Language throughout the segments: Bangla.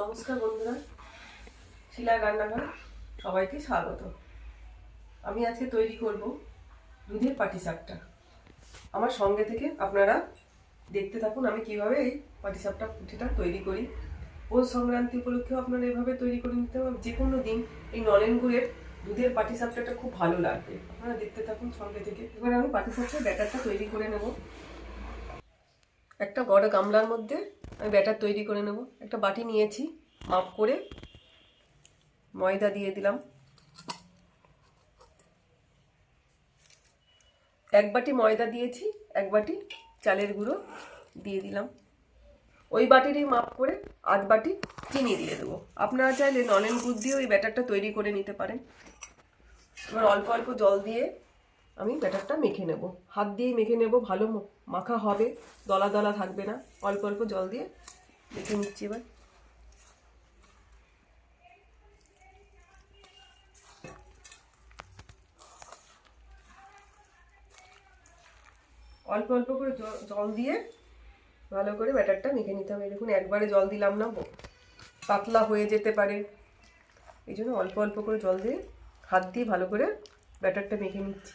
নমস্কার বন্ধুরা। শিলার রান্নাঘর সবাইকে স্বাগত। আমি আজকে তৈরি করব দুধের পাটিসাপটা আমার সঙ্গে থেকে আপনারা দেখতে থাকুন আমি কীভাবে এই পাটিসাপটা পুঁটিটা তৈরি করি। পৌষ সংক্রান্তি উপলক্ষেও আপনারা এভাবে তৈরি করে নিতে হবে। যে কোনো দিন এই নলেন গুড়ের দুধের পাটিসাপটাটা খুব ভালো লাগবে। আপনারা দেখতে থাকুন সঙ্গে থেকে। এবার আমি পাটিসাপটার ব্যাটারটা তৈরি করে নেব। একটা বড় গামলার মধ্যে আমি ব্যাটার তৈরি করে নেব। একটা বাটি নিয়েছি, মাপ করে ময়দা দিয়ে দিলাম। এক বাটি ময়দা দিয়েছি, এক বাটি চালের গুঁড়ো দিয়ে দিলাম। ওই বাটিরই মাপ করে আধ বাটি চিনি দিয়ে দেবো। আপনারা চাইলে নলেন গুড় দিয়ে ওই ব্যাটারটা তৈরি করে নিতে পারেন। এবার অল্প অল্প জল দিয়ে আমি ব্যাটারটা মেখে নেব। হাত দিয়েই মেখে নেব ভালো মাখা হবে, দলা দলা থাকবে না। অল্প অল্প জল দিয়ে মেখে নিচ্ছি এবার। অল্প অল্প করে জল দিয়ে ভালো করে ব্যাটারটা মেখে নিতে হবে। দেখুন, একবারে জল দিলাম না পাতলা হয়ে যেতে পারে। এই জন্য অল্প অল্প করে জল দিয়ে হাত দিয়ে ভালো করে ব্যাটারটা মেখে নিচ্ছি।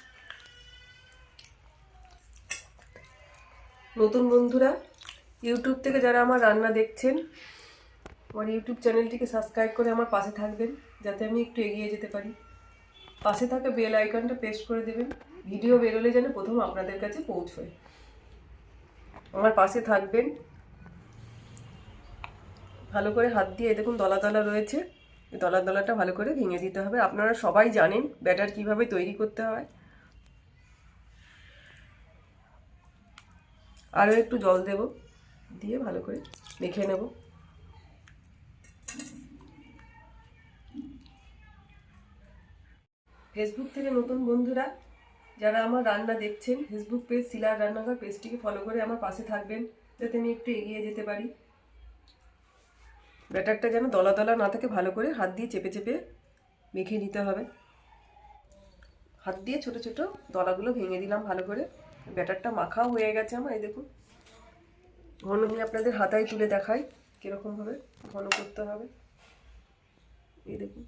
নতুন বন্ধুরা ইউটিউব থেকে যারা আমার রান্না দেখছেন, আমার ইউটিউব চ্যানেলটিকে সাবস্ক্রাইব করে আমার পাশে থাকবেন, যাতে আমি একটু এগিয়ে যেতে পারি। পাশে থাকা বেল আইকনটা প্রেস করে দেবেন ভিডিও বেরোলে যেন প্রথম আপনাদের কাছে পৌঁছয়। আমার পাশে থাকবেন। ভালো করে হাত দিয়ে দেখুন দলা দলা রয়েছে দলা দলাটা ভালো করে ভেঙে দিতে হবে। আপনারা সবাই জানেন ব্যাটার কীভাবে তৈরি করতে হয়। আরও একটু জল দেব, দিয়ে ভালো করে মেখে নেব। ফেসবুক থেকে নতুন বন্ধুরা, যারা আমার রান্না দেখছেন ফেসবুক পেজ শিলার রান্নাঘর পেজটিকে ফলো করে আমার পাশে থাকবেন, যাতে আমি একটু এগিয়ে যেতে পারি। ব্যাটারটা যেন দলা দলা না থাকে, ভালো করে হাত দিয়ে চেপে চেপে মেখে নিতে হবে। হাত দিয়ে ছোট ছোট দলাগুলো ভেঙে দিলাম ভালো করে। ব্যাটারটা মাখাও হয়ে গেছে আমার, এই দেখুন। ঘন আমি আপনাদের হাতায় তুলে দেখাই কীরকমভাবে ঘন করতে হবে। এই দেখুন।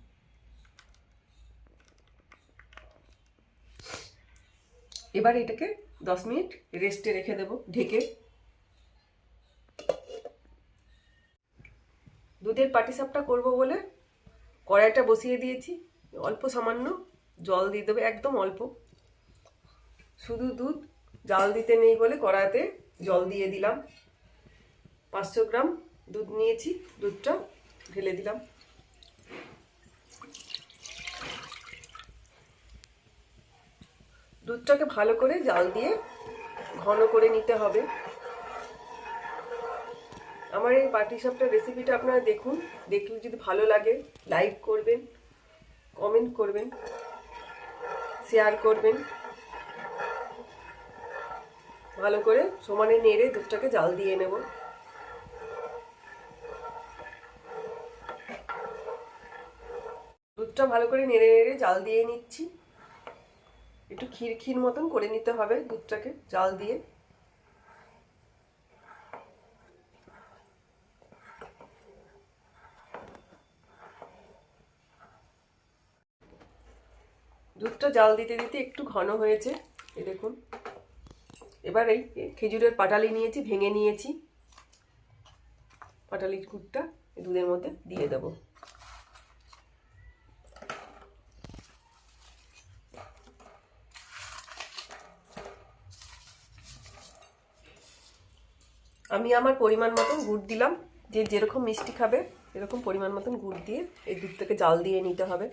এবার এটাকে দশ মিনিট রেস্টে রেখে দেব, ঢেকে। দুধের পাটিসাপটা করব বলে কড়াইটা বসিয়ে দিয়েছি। অল্প সামান্য জল দিয়ে দেবে, একদম অল্প। শুধু দুধ জাল দিতে নেই বলে কড়াতে জল দিয়ে দিলাম। পাঁচশো গ্রাম দুধ নিয়েছি, দুধটা ঢেলে দিলাম। দুধটাকে ভালো করে জাল দিয়ে ঘন করে নিতে হবে। আমার এই পাটিসাপটার রেসিপিটা আপনারা দেখুন, দেখলে যদি ভালো লাগে লাইক করবেন কমেন্ট করবেন শেয়ার করবেন। ভালো করে সমানে নেড়ে দুধটাকে জাল দিয়ে নেব। দুধটা ভালো করে নেড়ে নেড়ে জাল দিয়ে নিচ্ছি। একটু ক্ষীর মতন করে নিতে হবে দুধটাকে জাল দিয়ে। দুধটা জাল দিতে দিতে একটু ঘন হয়েছে এই দেখুন। এবার এই খেজুরের পাটালি নিয়েছি, ভেঙে নিয়েছি। পাটালির এই দুধের মধ্যে দিয়ে দেবো। আমি আমার পরিমাণ মতন গুড় দিলাম, যে যেরকম মিষ্টি খাবে, এরকম পরিমাণ মতন গুড় দিয়ে এই দুধটাকে জাল দিয়ে নিতে হবে।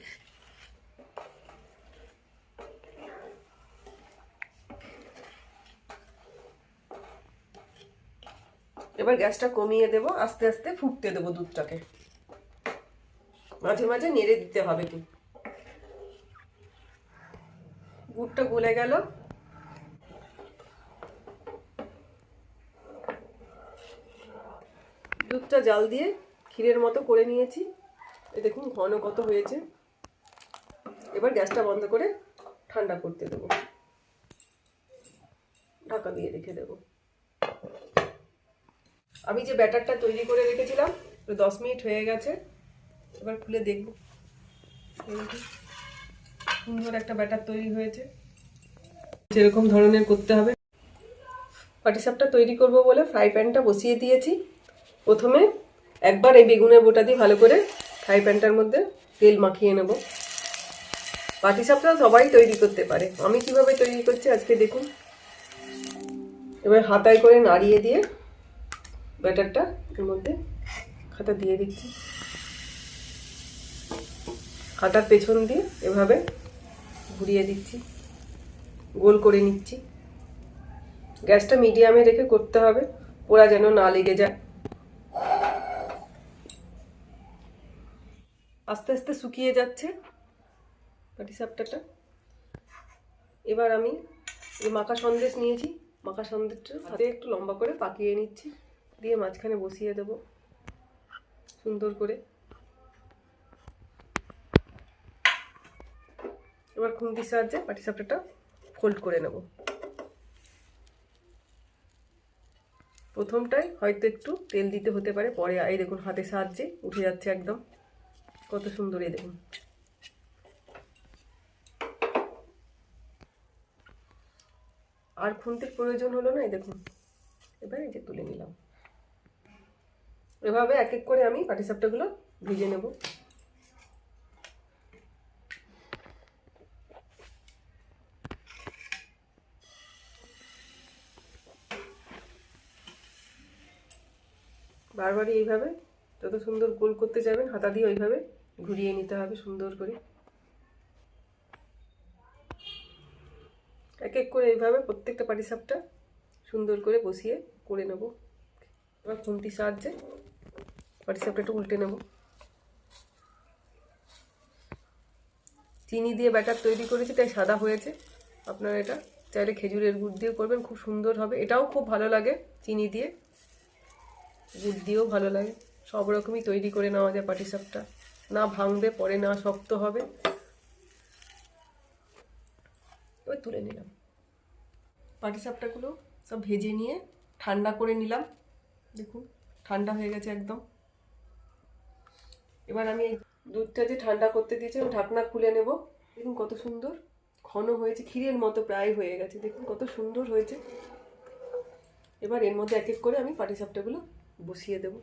এবার গ্যাসটা কমিয়ে দেব, আস্তে আস্তে ফুটতে দেবো দুধটাকে। মাঝে মাঝে নেড়ে দিতে হবে কি। গুড়টা গলে গেল। দুধটা জাল দিয়ে ক্ষীরের মতো করে নিয়েছি। এ দেখুন ঘন কত হয়েছে। এবার গ্যাসটা বন্ধ করে ঠান্ডা করতে দেবো। ঢাকা দিয়ে রেখে দেবো। আমি যে ব্যাটারটা তৈরি করে রেখেছিলাম দশ মিনিট হয়ে গেছে। এবার খুলে দেখব। সুন্দর একটা ব্যাটার তৈরি হয়েছে। যেরকম ধরনের করতে হবে। পাটিসাপটা তৈরি করব বলে ফ্রাই প্যানটা বসিয়ে দিয়েছি। প্রথমে একবার এই বেগুনের বোটা দিয়ে ভালো করে ফ্রাই প্যানটার মধ্যে তেল মাখিয়ে নেব। পাটিসাপটা সবাই তৈরি করতে পারে। আমি কীভাবে তৈরি করছি আজকে দেখুন। এবার হাতায় করে নাড়িয়ে দিয়ে ব্যাটারটা এর মধ্যে। খাতা দিয়ে দিচ্ছি। খাতার পেছন দিয়ে এভাবে ঘুরিয়ে দিচ্ছি। গোল করে নিচ্ছি। গ্যাসটা মিডিয়ামে রেখে করতে হবে। পোড়া যেন না লেগে যায়। আস্তে আস্তে শুকিয়ে যাচ্ছে পাটিসাপটাটা এবার আমি মাখা সন্দেশ নিয়েছি। মাখা সন্দেশটা হাতে একটু লম্বা করে পাকিয়ে নিচ্ছি। দিয়ে মাঝখানে বসিয়ে দেব। সুন্দর করে। এবার খুন্তির সাহায্যে পাটিসাপটাটা ফোল্ড করে নেব। প্রথমটায় হয়তো একটু তেল দিতে হতে পারে, পরে এই দেখুন হাতের সাহায্যে উঠে যাচ্ছে একদম। কত সুন্দর এই দেখুন। আর খুন্তির প্রয়োজন হলো না, এই দেখুন। এবার এই যে তুলে নিলাম। এভাবে এক এক করে আমি পাটিসাপটাগুলো ভেজে নেব। বারবারই এইভাবে যত সুন্দর গোল করতে যাবেন, হাতা দিয়ে ওইভাবে ঘুরিয়ে নিতে হবে সুন্দর করে। এক এক করে এইভাবে প্রত্যেকটা পাটিসাপটা সুন্দর করে বসিয়ে করে নেব। এবার খুন্তির সাহায্যে পাটিসাপটা একটু উল্টে নেব। চিনি দিয়ে ব্যাটার তৈরি করেছি, তাই সাদা হয়েছে। আপনারা এটা চাইলে খেজুরের গুড় দিয়ে করবেন, খুব সুন্দর হবে। এটাও খুব ভালো লাগে চিনি দিয়ে। গুড় দিয়েও ভালো লাগে। সব রকমই তৈরি করে নেওয়া যায় পাটিসাপটা না ভাঙবে, পরে না শক্ত হবে। এবার তুলে নিলাম। পাটিসাপটাগুলো সব ভেজে নিয়ে ঠান্ডা করে নিলাম। দেখুন, ঠান্ডা হয়ে গেছে একদম। এবার আমি এই দুধটা যে ঠান্ডা করতে দিয়েছি, আমি ঢাকনা খুলে নেব। দেখুন কত সুন্দর ঘন হয়েছে, ক্ষীরের মতো প্রায় হয়ে গেছে। দেখুন কত সুন্দর হয়েছে। এবার এর মধ্যে এক এক করে আমি পাটিসাপটাগুলো বসিয়ে দেব।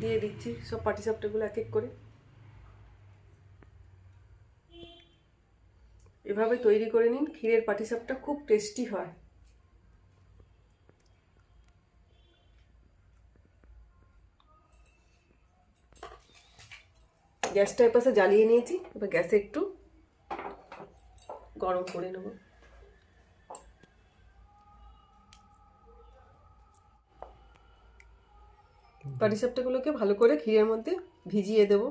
দিয়ে দিচ্ছি সব পাটিসাপটাগুলো এক এক করে। এভাবে তৈরি করে নিন, ক্ষীরের পাটিসাপটা খুব টেস্টি হয়। গ্যাসটা এপাশে জ্বালিয়ে নিয়েছি, এবার গ্যাসে একটু গরম করে নেব। পাটিসাপটাগুলোকে ভালো করে ক্ষীরের মধ্যে ভিজিয়ে দেব।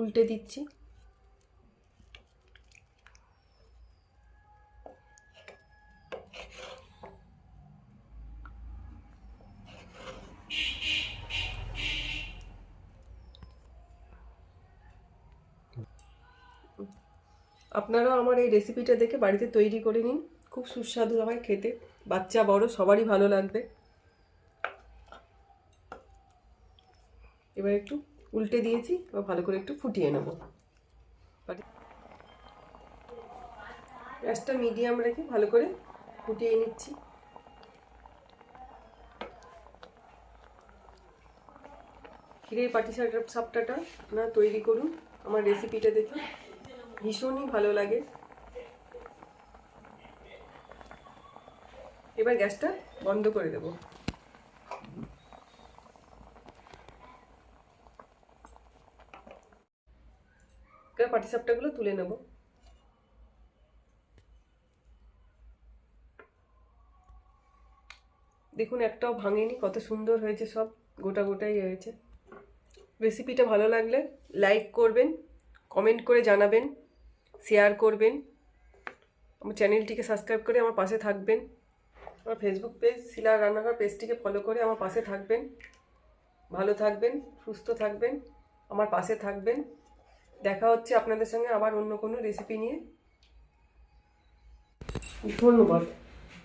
উল্টে দিচ্ছি। আপনারাও আমার এই রেসিপিটা দেখে বাড়িতে তৈরি করে নিন। খুব সুস্বাদু হয় খেতে। বাচ্চা বড়, সবারই ভালো লাগবে। এবার একটু উল্টে দিয়েছি, এবার ভালো করে একটু ফুটিয়ে নেব। গ্যাসটা মিডিয়াম রেখে ভালো করে ফুটিয়ে নিচ্ছি। ক্ষীরের পাটি সাপটাটা আপনারা তৈরি করুন আমার রেসিপিটা দেখে। ভীষণই ভালো লাগে। এবার গ্যাসটা বন্ধ করে দেব। এবার পাটিসাপটাগুলো তুলে নেব। দেখুন, একটাও ভাঙেনি, কত সুন্দর হয়েছে সব, গোটা গোটাই হয়েছে। রেসিপিটা ভালো লাগলে লাইক করবেন, কমেন্ট করে জানাবেন। শেয়ার করবেন। আমার চ্যানেলটিকে সাবস্ক্রাইব করে আমার পাশে থাকবেন। আমার ফেসবুক পেজ শিলা রান্নাঘর পেজটিকে ফলো করে আমার পাশে থাকবেন। ভালো থাকবেন, সুস্থ থাকবেন, আমার পাশে থাকবেন। দেখা হচ্ছে আপনাদের সঙ্গে আবার অন্য কোনো রেসিপি নিয়ে। ধন্যবাদ।